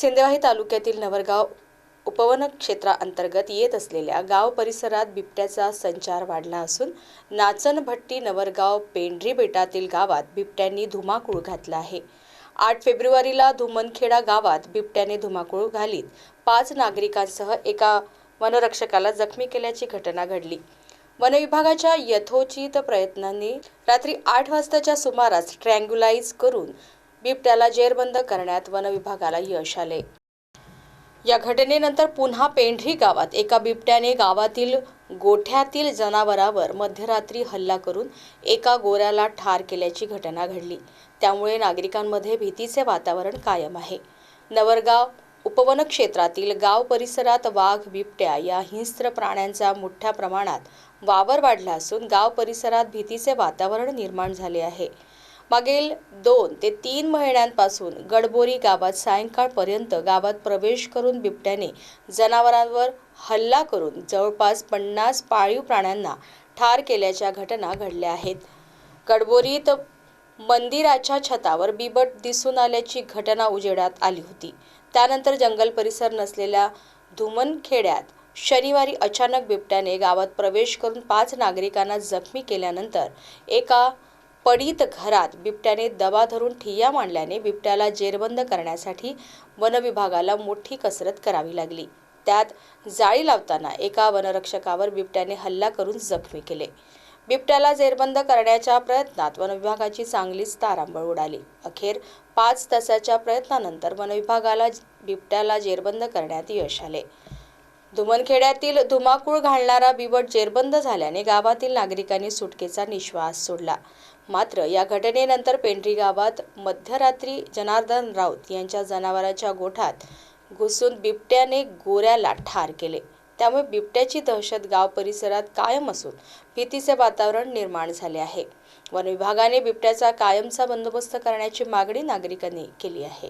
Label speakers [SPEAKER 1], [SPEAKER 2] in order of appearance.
[SPEAKER 1] सिंदेवाही तालुक्यातील नवरगाव उपवन क्षेत्राअंतर्गत येत असलेल्या गाव परिसरात बिबट्याचा संचार वाढला असून नाचनभट्टी नवरगाव पेंढरी बेटातील गावात बिबट्यांनी धुमाकूळ घातला आहे. आठ फेब्रुवारीला धुमनखेडा गावात बिबट्याने धुमाकूळ घालीत. पाच नागरिकांसह एका वनरक्षकाला जखमी केल्याची घटना घडली. वनविभागाच्या यथोचित प्रयत्नांनी रात्री आठ वाजताच्या सुमारास ट्रँग्युलाइज करून बिबट्याला जेरबंद करण्यात वनविभागाला यश आले. या घटनेनंतर पुन्हा पेंढरी गावात एका बिबट्याने गावातील गोठ्यातील जनावरावर मध्यरात्री हल्ला करून एका गोऱ्याला ठार केल्याची घटना घडली. त्यामुळे नागरिकांमध्ये भीतीचे वातावरण कायम आहे. नवरगाव उपवन क्षेत्रातील गाव परिसरात वाघ बिबट्या या हिंस्त्र प्राण्यांचा मोठ्या प्रमाणात वावर वाढला असून गाव परिसरात भीतीचे वातावरण निर्माण झाले आहे. मागील दोन ते तीन महिन्यांपासून गडबोरी गावात सायंकाळपर्यंत गावात प्रवेश करून बिबट्याने जनावरांवर हल्ला करून जवळपास पन्नास पाळीव प्राण्यांना ठार केल्याच्या घटना घडल्या आहेत. गडबोरीत मंदिराच्या छतावर बिबट दिसून आल्याची घटना उजेडात आली होती. त्यानंतर जंगल परिसर नसलेल्या धुमनखेड्यात शनिवारी अचानक बिबट्याने गावात प्रवेश करून पाच नागरिकांना जखमी केल्यानंतर एका पडीत घरात बिबट्याने दबा धरून ठिय्या मांडल्याने बिबट्याला जेरबंद करण्यासाठी वनविभागाला मोठी कसरत करावी लागली. त्यात जाळी लावताना एका वनरक्षकावर बिबट्याने हल्ला करून जखमी केले. बिबट्याला जेरबंद करण्याच्या प्रयत्नात वनविभागाची चांगलीच तारांबळ उडाली. अखेर पाच तासाच्या प्रयत्नानंतर वनविभागाला बिबट्याला जेरबंद करण्यात यश आले. धुमनखेड्यातील धुमाकूळ घालणारा बिबट जेरबंद झाल्याने गावातील नागरिकांनी सुटकेचा निश्वास सोडला. मात्र या घटनेनंतर पेंढरी गावात मध्यरात्री जनार्दन राऊत यांच्या जनावरांच्या गोठात घुसून बिबट्याने गोऱ्याला ठार केले. त्यामुळे बिबट्याची दहशत गाव परिसरात कायम असून भीतीचे वातावरण निर्माण झाले आहे. वन विभागाने बिबट्याचा कायमचा बंदोबस्त करण्याची मागणी नागरिकांनी केली आहे.